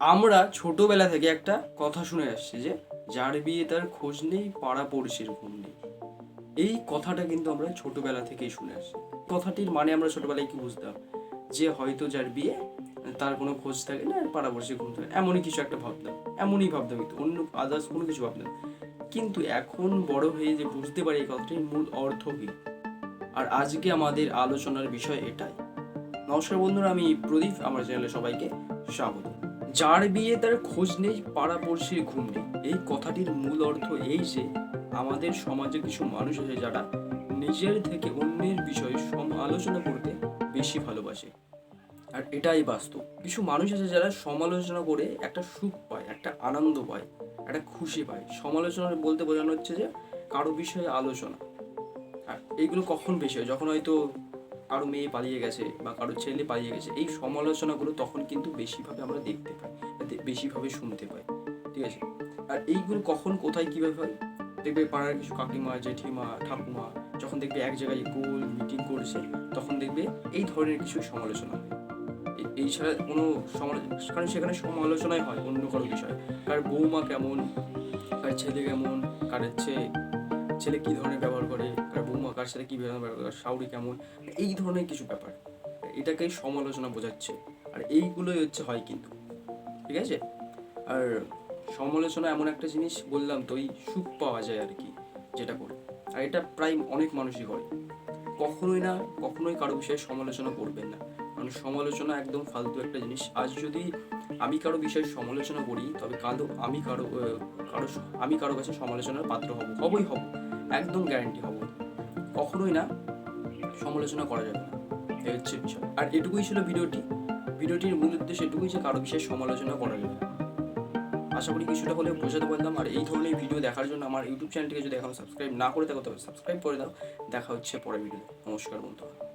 আমরা ছোটবেলা থেকে একটা কথা শুনে আসছি যে, যার বিয়ে তার খোঁজ নেই, পাড়া পড়শির ঘুম নেই। এই কথাটা কিন্তু আমরা ছোটবেলা থেকেই শুনে আসছি। কথাটির মানে আমরা ছোটবেলায় কি বুঝতাম? যে হয়তো যার বিয়ে, তার কোনো খোঁজ থাকে না, আর পাড়া পড়শির ঘুম থাকে। এমনই কিছু একটা ভাবতাম। এমনই ভাবতাম কিন্তু অন্য আদার্স কোনো কিছু ভাবতাম। কিন্তু এখন বড় হয়ে যে বুঝতে পারি এই কথাটির মূল অর্থ কী? আর আজকে আমাদের আলোচনার বিষয় এটাই। নমস্কার বন্ধুরা, আমি প্রদীপ, আমার চ্যানেলে সবাইকে স্বাগত। যার বিয়ে তার খোঁজ নেই, পাড়া পড়শির ঘুম নেই। এই কথাটির মূল অর্থ এই যে, আমাদের সমাজে কিছু মানুষ আছে যারা নিজের থেকে অন্যের বিষয়ে সমালোচনা করতে বেশি ভালোবাসে। আর এটাই বাস্তব। কিছু মানুষ আছে যারা সমালোচনা করে একটা সুখ পায়, একটা আনন্দ পায়, একটা খুশি পায়। সমালোচনা বলতে বোঝানো হচ্ছে যে, কারও বিষয়ে আলোচনা। আর এইগুলো কখন বেশি হয়? যখন হয়তো কারও মেয়ে পালিয়ে গেছে বা কারও ছেলে পালিয়ে গেছে, এই সমালোচনাগুলো তখন কিন্তু বেশিভাবে আমরা দেখতে পাই বেশিভাবে শুনতে পাই, ঠিক আছে? আর এইগুলো কখন, কোথায়, কীভাবে হয়? দেখবে পাড়ার কিছু কাকিমা, জেঠিমা, ঠাকুমা যখন দেখবে এক জায়গায় গোল মিটিং করছে, তখন দেখবে এই ধরনের কিছু সমালোচনা হয়। এই ছাড়া কোনো সমালোচনা কারণ সেখানে সমালোচনাই হয় অন্য কারও বিষয়। কার বৌমা কেমন, কার ছেলে কেমন, কার হচ্ছে ছেলে কি ধরনের ব্যবহার করে? কার বৌমা কার সাথে কি ব্যবহার কার? শাউরি কেমন? এই ধরনের কিছু ব্যাপার। এটাকেই সমালোচনা বোঝাচ্ছে। আর এইগুলোই হচ্ছে হয় কিন্তু। ঠিক আছে? আর সমালোচনা এমন একটা জিনিস বললাম তো, এই সুখ পাওয়া যায় আর কি, যেটা করে। আর এটা প্রায় অনেক মানুষই করে। কখনোই না, কখনোই কারও বিষয়ে সমালোচনা করবেন না। কারণ সমালোচনা একদম ফালতু একটা জিনিস। আজ যদি আমি কারও বিষয়ে সমালোচনা করি, তবে কালো আমি কারও কারও আমি কারও কাছে সমালোচনার পাত্র হব। হবই হব। একদম গ্যারান্টি হব। কখনোই না সমালোচনা করা যাবে না। এই হচ্ছে বিষয়। আর এটুকুই ছিল ভিডিওটি। ভিডিওটির মূল উদ্দেশ্য এটুকুই যে কারও বিষয়ে সমালোচনা করা যাবে আশা করি কিছুটা হলেও বোঝাতে পারলাম। আর এই ধরনের ভিডিও দেখার জন্য আমার ইউটিউব চ্যানেলটিকে যদি এখন সাবস্ক্রাইব না করে থাকো, তবে সাবস্ক্রাইব করে দাও। দেখা হচ্ছে পরের ভিডিও নমস্কার বন্ধুরা।